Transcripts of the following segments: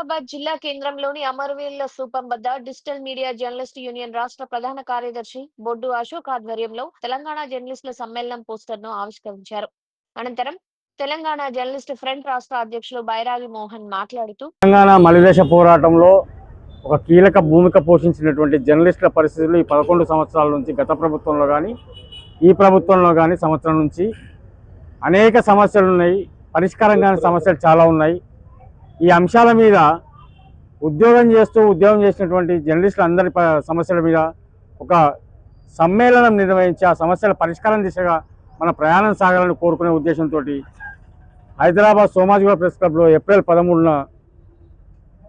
నిజామాబాద్ జిల్లా కేంద్రంలోని అమరవీరుల స్థూపం వద్ద డిజిటల్ మీడియా జర్నలిస్ట్ యూనియన్ రాష్ట్ర ప్రధాన కార్యదర్శి బొడ్డు అశోక్ ఆధ్వర్యంలో తెలంగాణ జర్నలిస్టుల సమ్మేళనం పోస్టర్ను ఆవిష్కరించారు. అనంతరం తెలంగాణ జర్నలిస్ట్ ఫ్రంట్ రాష్ట్ర అధ్యక్షులు బైరాగి మోహన్ మాట్లాడుతూ తెలంగాణ మలిదేశ పోరాటంలో ఒక కీలక భూమిక పోషించినటువంటి జర్నలిస్టుల పరిస్థితులు ఈ పదకొండు సంవత్సరాల నుంచి గత ప్రభుత్వంలో కానీ ఈ ప్రభుత్వంలో కానీ సంవత్సరం నుంచి అనేక సమస్యలు ఉన్నాయి పరిష్కారం కాని సమస్యలు చాలా ఉన్నాయి. ఈ అంశాల మీద ఉద్యోగం చేస్తూ ఉద్యోగం చేసినటువంటి జర్నలిస్టులు అందరి సమస్యల మీద ఒక సమ్మేళనం నిర్వహించి ఆ సమస్యల పరిష్కారం దిశగా మన ప్రయాణం సాగాలని కోరుకునే ఉద్దేశంతో హైదరాబాద్ సోమాజిగూడ ప్రెస్ క్లబ్లో ఏప్రిల్ పదమూడున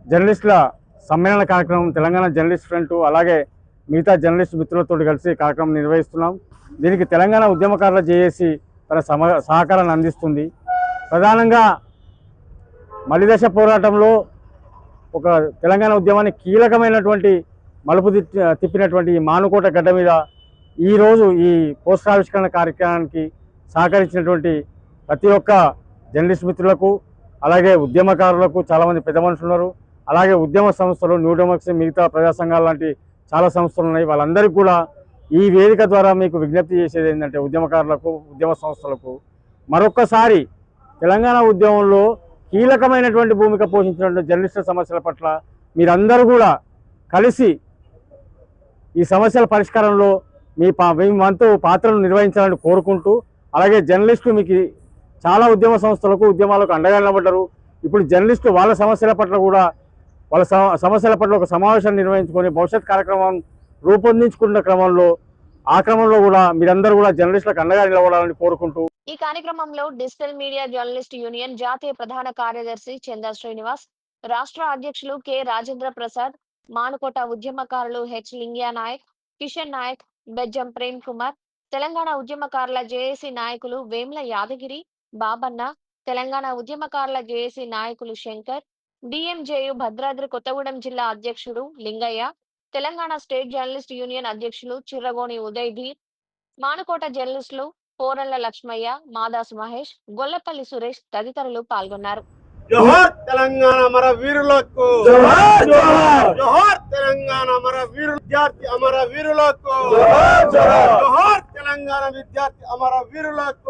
జర్నలిస్టుల సమ్మేళన కార్యక్రమం తెలంగాణ జర్నలిస్ట్ ఫ్రంట్ అలాగే మిగతా జర్నలిస్ట్ మిత్రులతో కలిసి కార్యక్రమం నిర్వహిస్తున్నాం. దీనికి తెలంగాణ ఉద్యమకారుల జేఏసీ తన సమ సహకారాన్ని అందిస్తుంది. ప్రధానంగా మలిదశ పోరాటంలో ఒక తెలంగాణ ఉద్యమానికి కీలకమైనటువంటి మలుపు తిప్పినటువంటి ఈ మానుకోట గడ్డ మీద ఈరోజు ఈ పోస్టావిష్కరణ కార్యక్రమానికి సహకరించినటువంటి ప్రతి ఒక్క జర్నలిస్ట్ మిత్రులకు అలాగే ఉద్యమకారులకు చాలామంది పెద్ద మనుషులు ఉన్నారు. అలాగే ఉద్యమ సంస్థలు న్యూ డెమోక్రసీ మిగతా ప్రజా సంఘాలు లాంటి చాలా సంస్థలు ఉన్నాయి. వాళ్ళందరికీ కూడా ఈ వేదిక ద్వారా మీకు విజ్ఞప్తి చేసేది ఏంటంటే ఉద్యమకారులకు ఉద్యమ సంస్థలకు మరొక్కసారి తెలంగాణ ఉద్యమంలో కీలకమైనటువంటి భూమిక పోషించినటువంటి జర్నలిస్టుల సమస్యల పట్ల మీరందరూ కూడా కలిసి ఈ సమస్యల పరిష్కారంలో మీ పా మీ వంతు పాత్రను నిర్వహించాలని కోరుకుంటూ అలాగే జర్నలిస్టులు మీకు చాలా ఉద్యమ సంస్థలకు ఉద్యమాలకు అండగా నిలబడ్డారు. ఇప్పుడు జర్నలిస్టులు వాళ్ళ సమస్యల పట్ల కూడా వాళ్ళ సమస్యల పట్ల ఒక సమావేశం నిర్వహించుకొని భవిష్యత్ కార్యక్రమం రూపొందించుకున్న క్రమంలో ఆ క్రమంలో కూడా మీరందరూ కూడా జర్నలిస్టులకు అండగా నిలబడాలని కోరుకుంటూ ఈ కార్యక్రమంలో డిజిటల్ మీడియా జర్నలిస్ట్ యూనియన్ జాతీయ ప్రధాన కార్యదర్శి చందా శ్రీనివాస్ రాష్ట్ర అధ్యక్షులు కె. రాజేంద్ర ప్రసాద్ మానుకోట ఉద్యమకారులు హెచ్. లింగియా నాయక్ కిషన్ నాయక్ బెజ్జం ప్రేమ్ కుమార్ తెలంగాణ ఉద్యమకారుల జేఏసీ నాయకులు వేమ్ల యాదగిరి బాబన్న తెలంగాణ ఉద్యమకారుల జేఏసీ నాయకులు శంకర్ డిఎంజేయు భద్రాద్రి కొత్తగూడెం జిల్లా అధ్యక్షుడు Lingaiah Telangana state journalist union అధ్యక్షులు చిర్రగోని ఉదయ్ ధీర్ మానుకోట జర్నలిస్టులు పోరల్ల లక్ష్మయ్య మాదాసు మహేష్ గొల్లపల్లి సురేష్ తదితరులు పాల్గొన్నారు. జోహార్ తెలంగాణ అమర వీరులకు. జోహార్, తెలంగాణ అమర వీరు విద్యార్థి అమర వీరులకు. జోహార్ తెలంగాణ విద్యార్థి అమర వీరులకు.